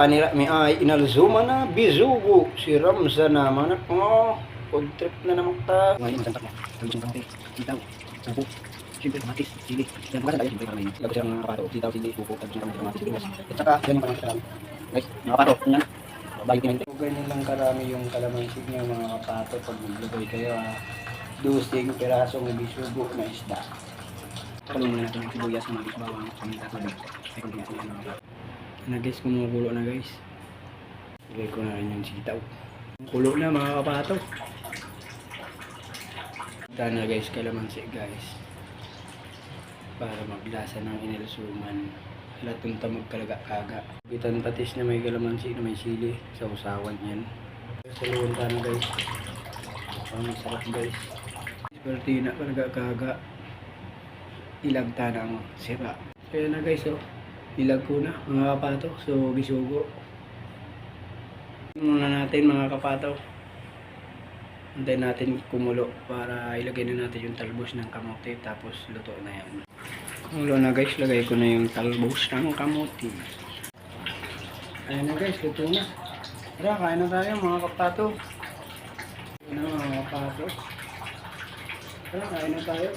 panira mi ay inalzuma na bizugo si Ramza na manak mo. Pag trip na naman ta. Ngayon, masantap niya. Talbos ng kamote, sitaw, sampu, siyempre, kamatis, sili. Yan, bukasan tayo, siyempre, para lagos yung mga kapato, sitaw, sili, pupo, talbos ng kamote, kamatis, sili. At saka, yan yung kasama. Guys, mga kapato, yan. Bayo kinain. Ganyan lang karami yung kalamansig niya mga kapato pag maglagay kayo ah. Dusing pirasong bisugo na isda. Kalunin na yung sibuyas, kamatis, bawang, paminta, tubig. Ay, kung yan, mga kapato. Na guys, kumukulo na guys. Lagay ko na rin yung sitaw. Kulo na mga kapato. Ito na guys, kalamansi guys. Para maglasa ng inilsuman. Latong tamag kalaga-kaga. Bitan patis na may kalamansi na may sili. Sa usawan yan. Sa luwan na guys. Ang sarap guys. Seperti na kalaga-kaga. Ilag tanang sira. Kaya na guys oh. Ilag ko na mga kapato. So bisugo. Muna natin mga kapato. Antayin natin kumulo para ilagay na natin yung talbos ng kamote tapos luto na yan. Kumulo na guys, lagay ko na yung talbos ng kamote. Ayan na guys, luto na. Tara, kain na tayo mga kapato. Ayan na mga kapato. Tara, kain na tayo.